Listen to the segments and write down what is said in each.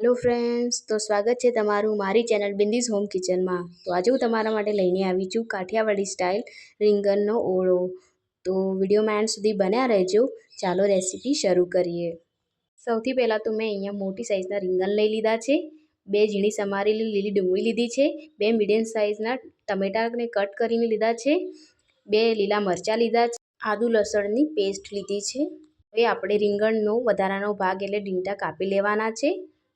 Hello friends તો સ્વાગત છે તમારું મારી ચેનલ બિંદીઝ હોમ કિચનમાં તો આજે હું તમારા માટે લઈને આવી છું કાઠિયાવાડી સ્ટાઇલ રીંગણનો ઓળો. તો વિડીયોમાં એન્ડ સુધી બન્યા રહેજો. ચાલો રેસીપી શરૂ કરીએ. સૌથી પહેલાં તો મેં અહીંયા મોટી સાઇઝના રીંગણ લઈ લીધા છે. બે ઝીણી સમારેલી લીલી ડુંગળી લીધી છે. બે મીડિયમ સાઇઝના ટમેટાને કટ કરીને લીધા છે. બે લીલા મરચાં લીધા છે. આદુ લસણની પેસ્ટ લીધી છે. હવે આપણે રીંગણનો વધારાનો ભાગ એટલે ડીંટા કાપી લેવાના છે.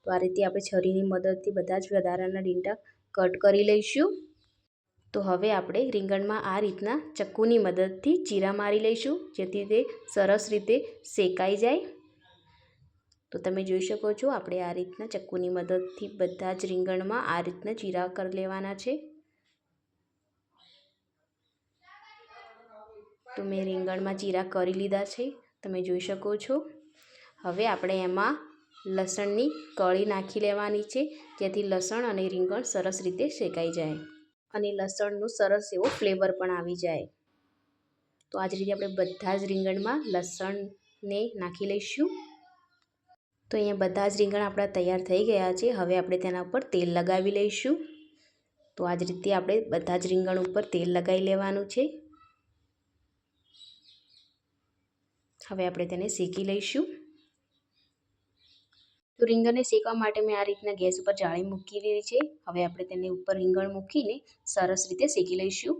તો આ રીતે આપણે છરીની મદદથી બધા જ વધારાના ડીંડા કટ કરી લઈશું. તો હવે આપણે રીંગણમાં આ રીતના ચક્કુની મદદથી ચીરા મારી લઈશું, જેથી તે સરસ રીતે શેકાઈ જાય. તો તમે જોઈ શકો છો, આપણે આ રીતના ચક્કુની મદદથી બધા જ રીંગણમાં આ રીતના ચીરા કરી લેવાના છે. તો મેં રીંગણમાં ચીરા કરી લીધા છે, તમે જોઈ શકો છો. હવે આપણે એમાં લસણની કળી નાખી લેવાની છે, જેથી લસણ અને રીંગણ સરસ રીતે શેકાઈ જાય. અને લસણનું સરસ એવો ફ્લેવર પણ આવી જાય. તો આ જ રીતે આપણે બધા જ રીંગણમાં લસણને નાખી લઈશું. તો અહીંયા બધા જ રીંગણ આપણા તૈયાર થઈ ગયા છે. હવે આપણે તેના ઉપર તેલ લગાવી લઈશું. તો આ જ રીતે આપણે બધા જ રીંગણ ઉપર તેલ લગાવી લેવાનું છે. હવે આપણે તેને શેકી લઈશું. તો રીંગણને શેકવા માટે મેં આ રીતના ગેસ ઉપર જાળી મૂકી દીધી છે. હવે આપણે તેને ઉપર રીંગણ મૂકીને સરસ રીતે શેકી લઈશું.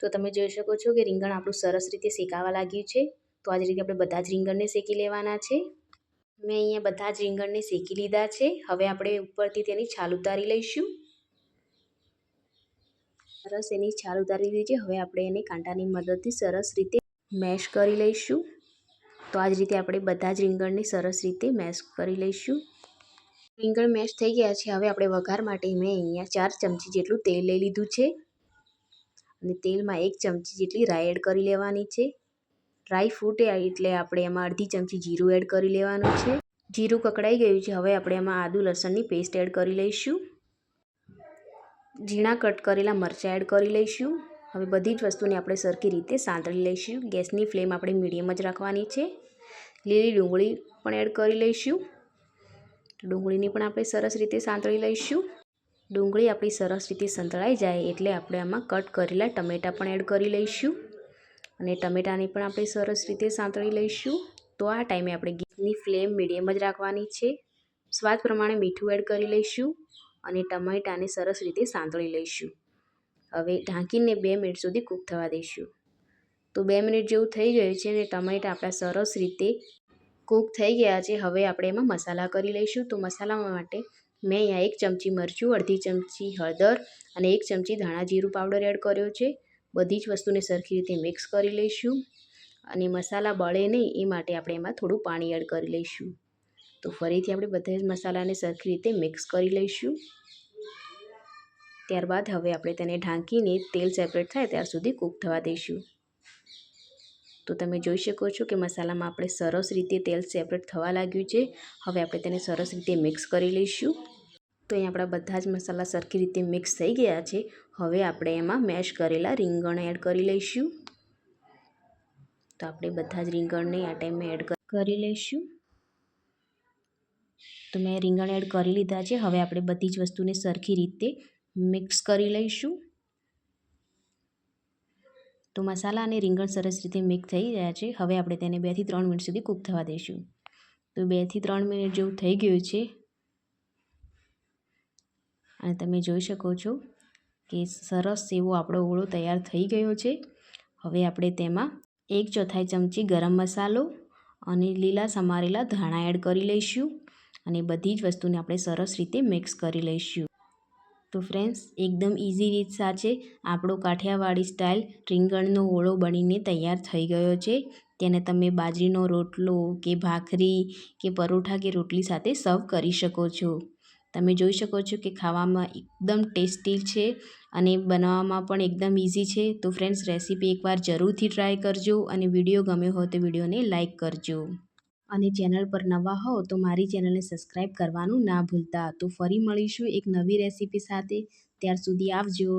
તો તમે જોઈ શકો છો કે રીંગણ આપણું સરસ રીતે શેકાવા લાગ્યું છે. તો આ જ રીતે આપણે બધા જ રીંગણને શેકી લેવાના છે. મેં અહીંયા બધા જ રીંગણને શેકી લીધા છે. હવે આપણે ઉપરથી તેની છાલ ઉતારી લઈશું. સરસ એની છાલ ઉતારી દીધી છે. હવે આપણે એને કાંટાની મદદથી સરસ રીતે મેશ કરી લઈશું. તો આ જ રીતે આપણે બધા જ રીંગણને સરસ રીતે મેશ કરી લઈશું. રીંગણ મેશ થઈ ગયા છે. હવે આપણે વઘાર માટે મેં અહીંયા ચાર ચમચી જેટલું તેલ લઈ લીધું છે. અને તેલમાં એક ચમચી જેટલી રાઈ એડ કરી લેવાની છે. રાઈ ફૂટે એટલે આપણે એમાં અડધી ચમચી જીરું એડ કરી લેવાનું છે. જીરું કકડાઈ ગયું છે. હવે આપણે એમાં આદુ લસણની પેસ્ટ એડ કરી લઈશું. ઝીણા કટ કરેલા મરચાં એડ કરી લઈશું. હવે બધી જ વસ્તુને આપણે સરખી રીતે સાંતળી લઈશું. ગેસની ફ્લેમ આપણે મીડિયમ જ રાખવાની છે. લીલી ડુંગળી પણ એડ કરી લઈશું. ડુંગળીની પણ આપણે સરસ રીતે સાંતળી લઈશું. ડુંગળી આપણી સરસ રીતે સંતળાઈ જાય એટલે આપણે આમાં કટ કરેલા ટમેટાં પણ એડ કરી લઈશું. અને ટમેટાની પણ આપણે સરસ રીતે સાંતળી લઈશું. તો આ ટાઈમે આપણે ગેસની ફ્લેમ મીડિયમ જ રાખવાની છે. સ્વાદ પ્રમાણે મીઠું એડ કરી લઈશું અને ટમેટાને સરસ રીતે સાંતળી લઈશું. હવે ઢાંકીને બે મિનિટ સુધી કૂક થવા દઈશું. તો બે મિનિટ જેવું થઈ ગયું છે અને ટમેટા આપણા સરસ રીતે કૂક થઈ ગયા છે, હવે આપણે એમાં મસાલા કરી લઈશું. તો મસાલા માટે મેં અહીંયા એક ચમચી મરચું, અડધી ચમચી હળદર અને એક ચમચી ધાણા જીરું પાવડર એડ કર્યો છે. બધી જ વસ્તુને સરખી રીતે મિક્સ કરી લઈશું અને મસાલા બળે નહીં, એ માટે આપણે એમાં થોડું પાણી એડ કરી લઈશું. તો ફરીથી આપણે બધા જ મસાલાને સરખી રીતે મિક્સ કરી લઈશું. ત્યારબાદ હવે આપણે તેને ઢાંકીને તેલ સેપરેટ થાય, ત્યાર સુધી કૂક થવા દઈશું. તો તમે જોઈ શકો છો કે મસાલામાં આપણે સરસ રીતે તેલ સેપરેટ થવા લાગ્યું છે. હવે આપણે તેને સરસ રીતે મિક્સ કરી લઈશું. તો અહીં આપણા બધા જ મસાલા સરખી રીતે મિક્સ થઈ ગયા છે. હવે આપણે એમાં મેશ કરેલા રીંગણ એડ કરી લઈશું. તો આપણે બધા જ રીંગણને આ ટાઈમે એડ કરી લઈશું. તો મેં રીંગણ એડ કરી લીધા છે. હવે આપણે બધી જ વસ્તુને સરખી રીતે મિક્સ કરી લઈશું. તો મસાલા અને રીંગણ સરસ રીતે મિક્સ થઈ રહ્યા છે. હવે આપણે તેને બેથી ત્રણ મિનિટ સુધી કૂક થવા દઈશું તો બેથી ત્રણ મિનિટ જેવું થઈ ગયું છે. અને તમે જોઈ શકો છો કે સરસ એવો આપણો ઓળો તૈયાર થઈ ગયો છે. હવે આપણે તેમાં એક ચોથાઈ ચમચી ગરમ મસાલો અને લીલા સમારેલા ધાણા એડ કરી લઈશું અને બધી જ વસ્તુને આપણે સરસ રીતે મિક્સ કરી લઈશું. તો ફ્રેન્ડ્સ, એકદમ ઇઝી રીત સાથે આપણો કાઠિયાવાડી સ્ટાઇલ રીંગણનો ઓળો બનીને તૈયાર થઈ ગયો છે. તેને તમે બાજરીનો રોટલો કે ભાખરી કે પરોઠા કે રોટલી સાથે સર્વ કરી શકો છો. તમે જોઈ શકો છો કે ખાવામાં એકદમ ટેસ્ટી છે અને બનાવવામાં પણ એકદમ ઇઝી છે. તો ફ્રેન્ડ્સ, રેસીપી એકવાર જરૂરથી ટ્રાય કરજો અને વીડિયો ગમ્યો હોય તો વિડીયોને લાઇક કરજો. અને ચેનલ પર નવા હો તો મારી ચેનલને સબસ્ક્રાઈબ કરવાનું ના ભૂલતા. તો ફરી મળીશું એક નવી રેસીપી સાથે. ત્યાર સુધી આવજો.